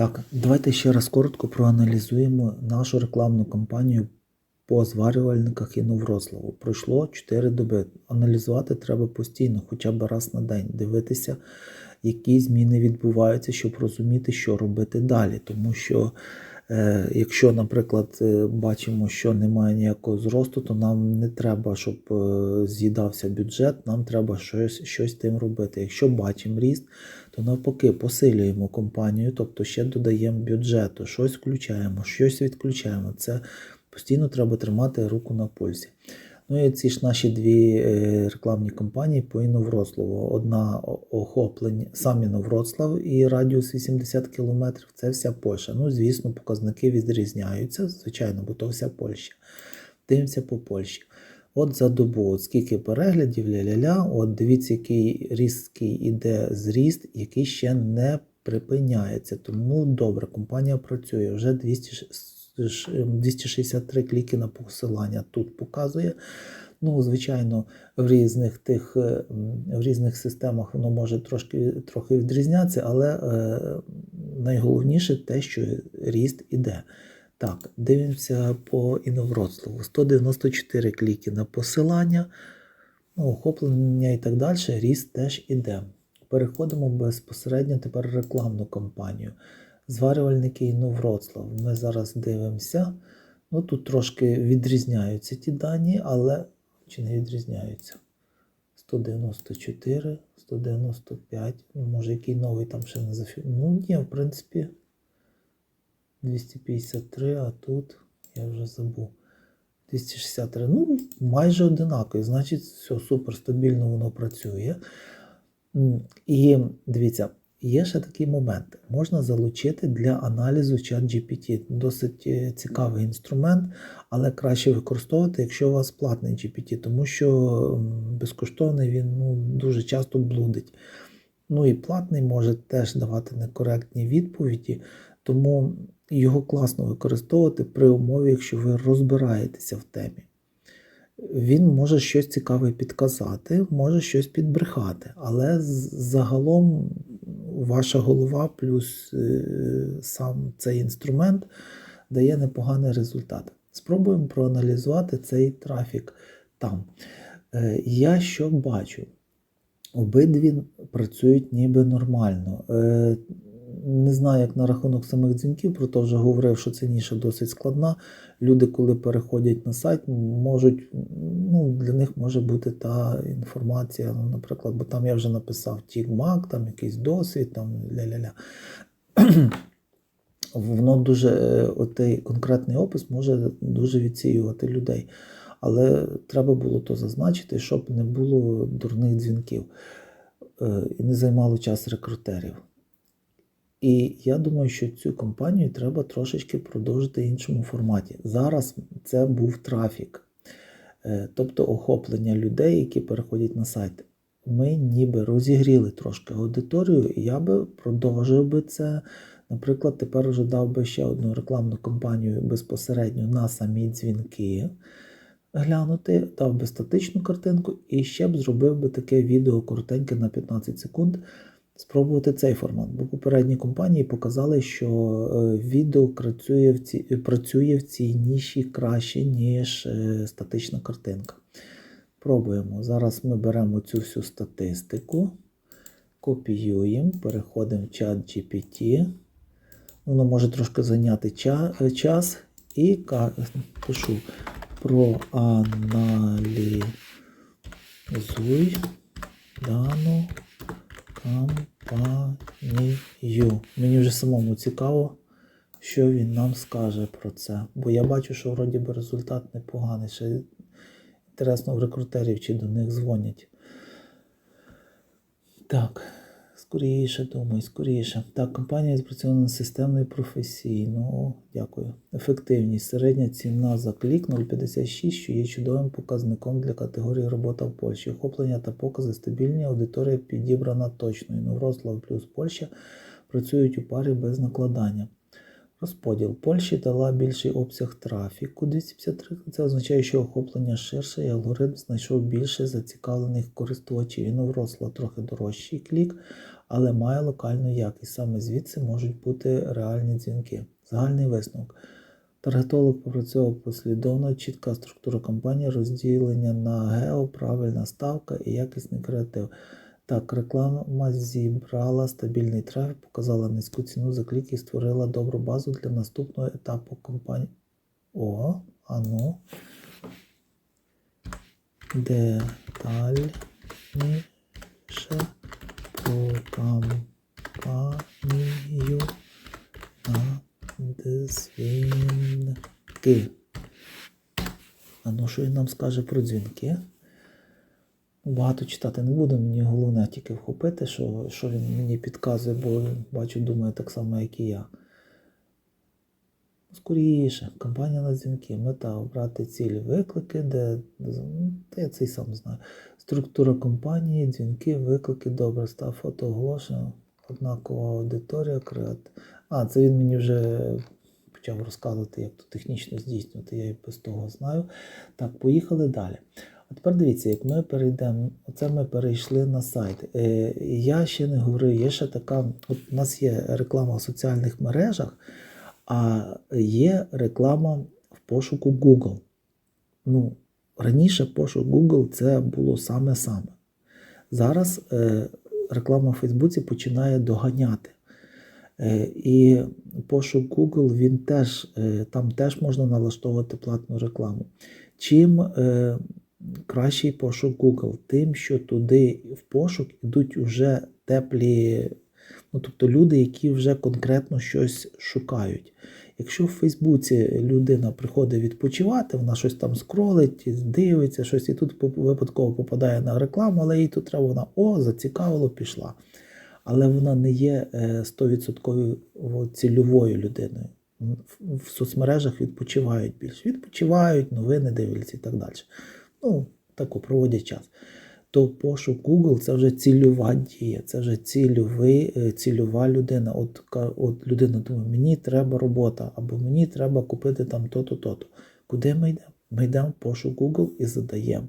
Так, давайте ще раз коротко проаналізуємо нашу рекламну кампанію по зварювальниках і Новрославу. Пройшло 4 доби. Аналізувати треба постійно, хоча б раз на день, дивитися, які зміни відбуваються, щоб розуміти, що робити далі. Тому що, е, якщо, наприклад, е, бачимо, що немає ніякого зросту, то нам не треба, щоб е, з'їдався бюджет, нам треба щось, щось тим робити. Якщо бачимо ріст, то навпаки посилюємо компанію, тобто ще додаємо бюджету, щось включаємо, щось відключаємо. Це постійно треба тримати руку на пульсі. Ну і ці ж наші дві е, рекламні кампанії по Інноврославу. Одна охоплення сам Інноврослав і радіус 80 км це вся Польща. Ну, звісно, показники відрізняються, звичайно, бо то вся Польща. Дивимося по Польщі. От за добу, от скільки переглядів, ля-ля-ля, от дивіться, який різкий іде зріст, який ще не припиняється. Тому добре, компанія працює. Вже 200, 263 кліки на посилання тут показує. Ну, звичайно, в різних тих е, в різних системах воно може трошки трохи відрізнятися, але е, найголовніше те, що ріст іде. Так, дивимося по Інновроцлаву. 194 кліки на посилання, ну, охоплення і так далі. Ріст теж іде. Переходимо безпосередньо тепер рекламну кампанію. Зварювальники Інновроцлав. Ми зараз дивимося. Ну, тут трошки відрізняються ті дані, але чи не відрізняються? 194, 195. Ну, Може, який новий там ще не зафі... Ну, ні, в принципі, 253, а тут я вже забув. 263. Ну, майже одинакові. Значить, все супер стабільно воно працює. І дивіться, є ще такий момент. Можна залучити для аналізу чат GPT. Досить е, цікавий інструмент, але краще використовувати, якщо у вас платний GPT, тому що безкоштовний він ну, дуже часто блудить. Ну і платний може теж давати некоректні відповіді, тому його класно використовувати при умові, якщо ви розбираєтеся в темі. Він може щось цікаве підказати, може щось підбрехати, але загалом ваша голова плюс е, сам цей інструмент дає непоганий результат. Спробуємо проаналізувати цей трафік там. Е, Я що бачу? Обидві працюють ніби нормально. Не знаю, як на рахунок самих дзвінків, про то вже говорив, що це ніша досить складна. Люди, коли переходять на сайт, можуть, ну, для них може бути та інформація, ну, наприклад, бо там я вже написав тігмак, там якийсь досвід, там ля-ля-ля. Воно дуже, е, отей конкретний опис може дуже відсіювати людей. Але треба було то зазначити, щоб не було дурних дзвінків е, і не займало час рекрутерів. І я думаю, що цю кампанію треба трошечки продовжити в іншому форматі. Зараз це був трафік, е, тобто охоплення людей, які переходять на сайт. Ми ніби розігріли трошки аудиторію, і я би продовжив би це. Наприклад, тепер вже дав би ще одну рекламну кампанію безпосередньо на самі дзвінки глянути, дав би статичну картинку і ще б зробив би таке відео коротеньке на 15 секунд. Спробувати цей формат, бо попередні компанії показали, що е, відео працює в, ці, працює в цій ніші краще, ніж е, статична картинка. Пробуємо. Зараз ми беремо цю всю статистику, копіюємо, переходимо в чат GPT. Воно може трошки зайняти е, час і пишу проаналізуй дану кампанію. Мені вже самому цікаво, що він нам скаже про це. Бо я бачу, що вроді би результат непоганий. Ще інтересно в рекрутерів, чи до них дзвонять. Так, скоріше, думаю, скоріше. Так, компанія спрацьована системно і професійно. О, дякую. Ефективність. Середня ціна за клік 0,56, що є чудовим показником для категорії робота в Польщі. Охоплення та покази стабільні, аудиторія підібрана точно. Новрослав плюс Польща працюють у парі без накладання. Розподіл Польщі дала більший обсяг трафіку 253. Це означає, що охоплення ширше і алгоритм знайшов більше зацікавлених користувачів. Він Інноврослав трохи дорожчий клік, але має локальну якість. Саме звідси можуть бути реальні дзвінки. Загальний висновок. Таргетолог попрацьовував послідовно, чітка структура кампанії, розділення на гео, правильна ставка і якісний креатив. Так, реклама зібрала стабільний трафік, показала низьку ціну за клік і створила добру базу для наступного етапу кампанії. О, а ну. Детальніше про кампанію на дзвінки. А ну, що він нам скаже про дзвінки? Багато читати не буду, мені головне тільки вхопити, що, що він мені підказує, бо бачу, думаю, так само, як і я. Скоріше, кампанія на дзвінки, мета обрати цілі виклики, де я це й сам знаю. Структура компанії, дзвінки, виклики, добре, став фото оголошення, однакова аудиторія, креат. А, це він мені вже почав розказувати, як то технічно здійснювати, я і без того знаю. Так, поїхали далі. А тепер дивіться, як ми перейдемо, оце ми перейшли на сайт. Е, я ще не говорив, є ще така, от у нас є реклама в соціальних мережах, а є реклама в пошуку Google. Ну, раніше пошук Google це було саме-саме. Зараз е, реклама в Фейсбуці починає доганяти. Е, і пошук Google, він теж, там теж можна налаштовувати платну рекламу. Чим кращий пошук Google, тим, що туди в пошук йдуть вже теплі, ну тобто люди, які вже конкретно щось шукають. Якщо в Фейсбуці людина приходить відпочивати, вона щось там скролить, дивиться, щось і тут випадково попадає на рекламу, але їй тут треба вона о, зацікавило, пішла. Але вона не є 100% цільовою людиною. В соцмережах відпочивають більше. Відпочивають, новини дивляться і так далі. Ну, тако проводять час. То пошук Google це вже цільова дія, це вже цільовий, цільова людина. От, от людина думає, мені треба робота, або мені треба купити там то-то, то-то. Куди ми йдемо? Ми йдемо в пошук Google і задаємо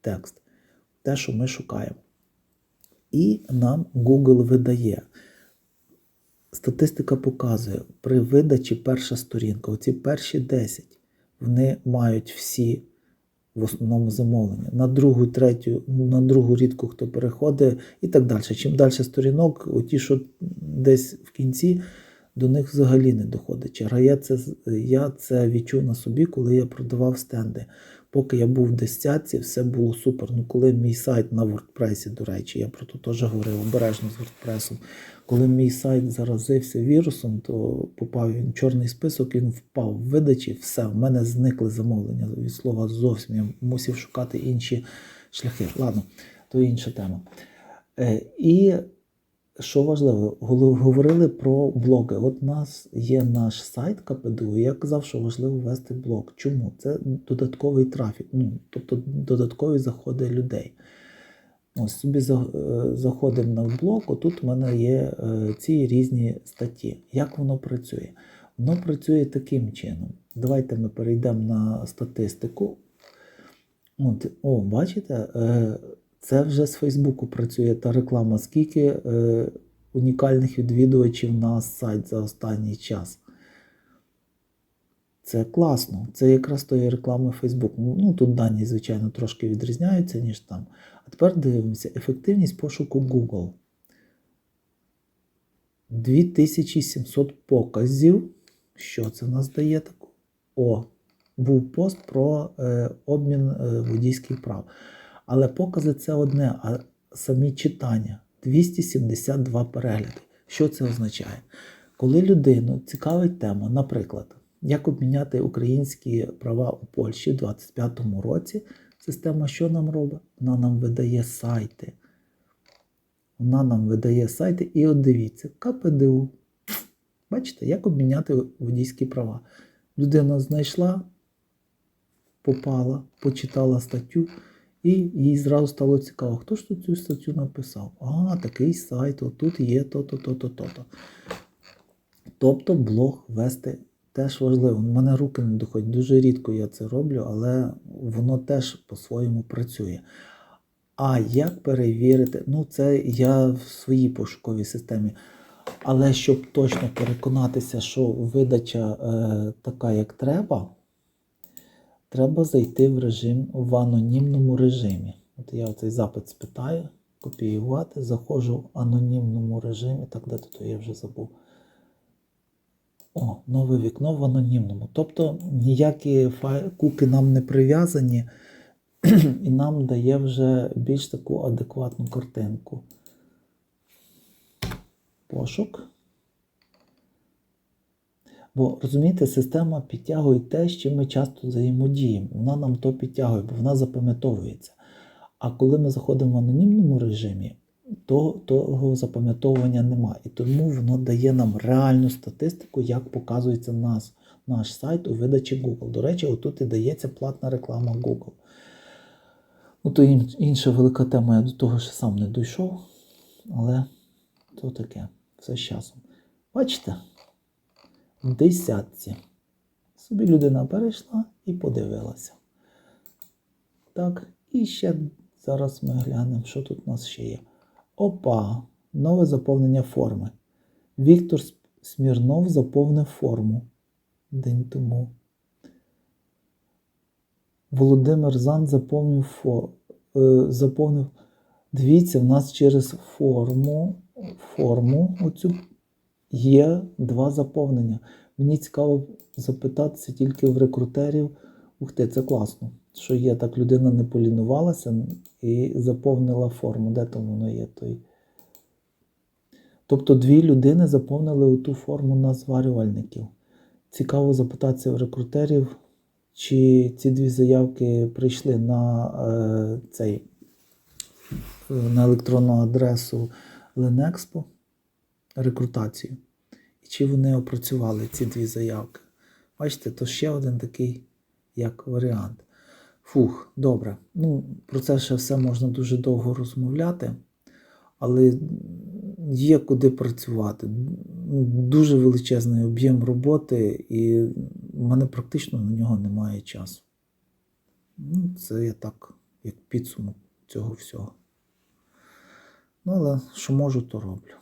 текст. Те, що ми шукаємо. І нам Google видає. Статистика показує, при видачі перша сторінка, оці перші 10, вони мають всі в основному замовлення. На другу, третю, на другу рідку хто переходить і так далі. Чим далі сторінок, оті, що десь в кінці, до них взагалі не доходить. Я це, я це відчув на собі, коли я продавав стенди. Поки я був в десятці, все було супер. Ну, коли мій сайт на WordPress, до речі, я про це теж говорив обережно з WordPress. Коли мій сайт заразився вірусом, то попав він в чорний список, він впав в видачі, все, в мене зникли замовлення. Від слова зовсім я мусив шукати інші шляхи. Ладно, то інша тема. Е, і що важливо, говорили про блоги. От у нас є наш сайт КПДУ, і я казав, що важливо вести блог. Чому? Це додатковий трафік, ну, тобто додаткові заходи людей. Ось собі заходимо на блог, отут у мене є ці різні статті. Як воно працює? Воно працює таким чином. Давайте ми перейдемо на статистику. От, О, бачите? Це вже з Фейсбуку працює та реклама. Скільки е, унікальних відвідувачів на сайт за останній час. Це класно. Це якраз тої реклами Facebook. Ну, тут дані, звичайно, трошки відрізняються, ніж там. А тепер дивимося: ефективність пошуку Google. 2700 показів. Що це нас дає таку? О, був пост про е, обмін е, водійських прав. Але покази це одне, а самі читання 272 перегляди. Що це означає? Коли людину цікавить тема, наприклад, як обміняти українські права у Польщі в 2025 році, система що нам робить? Вона нам видає сайти. Вона нам видає сайти і от дивіться, КПДУ. Бачите, як обміняти водійські права. Людина знайшла, попала, почитала статтю. І їй зразу стало цікаво, хто ж тут цю статтю написав? А, такий сайт, отут є то-то, то-то, то-то. Тобто блог вести теж важливо. У мене руки не доходять. Дуже рідко я це роблю, але воно теж по-своєму працює. А як перевірити? Ну, це я в своїй пошуковій системі. Але щоб точно переконатися, що видача е, така, як треба, треба зайти в режим в анонімному режимі. От я цей запит спитаю, копіювати, заходжу в анонімному режимі. Так, де тут я вже забув. О, нове вікно в анонімному. Тобто ніякі куки нам не прив'язані, і нам дає вже більш таку адекватну картинку. Пошук. Бо розумієте, система підтягує те, з чим ми часто взаємодіємо. Вона нам то підтягує, бо вона запам'ятовується. А коли ми заходимо в анонімному режимі, то того запам'ятовування немає. І тому воно дає нам реальну статистику, як показується нас, наш сайт у видачі Google. До речі, отут і дається платна реклама Google. Ну, то інша велика тема, я до того ще сам не дійшов, але то таке, все з часом. Бачите? Десятці. Собі людина перейшла і подивилася. Так, і ще зараз ми глянемо, що тут у нас ще є. Опа, нове заповнення форми. Віктор Смірнов заповнив форму день тому. Володимир Зан заповнив, фо, е, заповнив. Дивіться, в нас через форму, форму оцю є два заповнення. Мені цікаво запитатися тільки в рекрутерів. Ух ти, це класно. Що є так, людина не полінувалася і заповнила форму. Де там воно є той? Тобто дві людини заповнили ту форму на зварювальників. Цікаво запитатися в рекрутерів, чи ці дві заявки прийшли на е, цей на електронну адресу Ленекспо рекрутацію. І чи вони опрацювали ці дві заявки. Бачите, то ще один такий як варіант. Фух, добре. Ну, про це ще все можна дуже довго розмовляти, але є куди працювати. Дуже величезний об'єм роботи, і в мене практично на нього немає часу. Ну, це я так, як підсумок цього всього. Ну, але що можу, то роблю.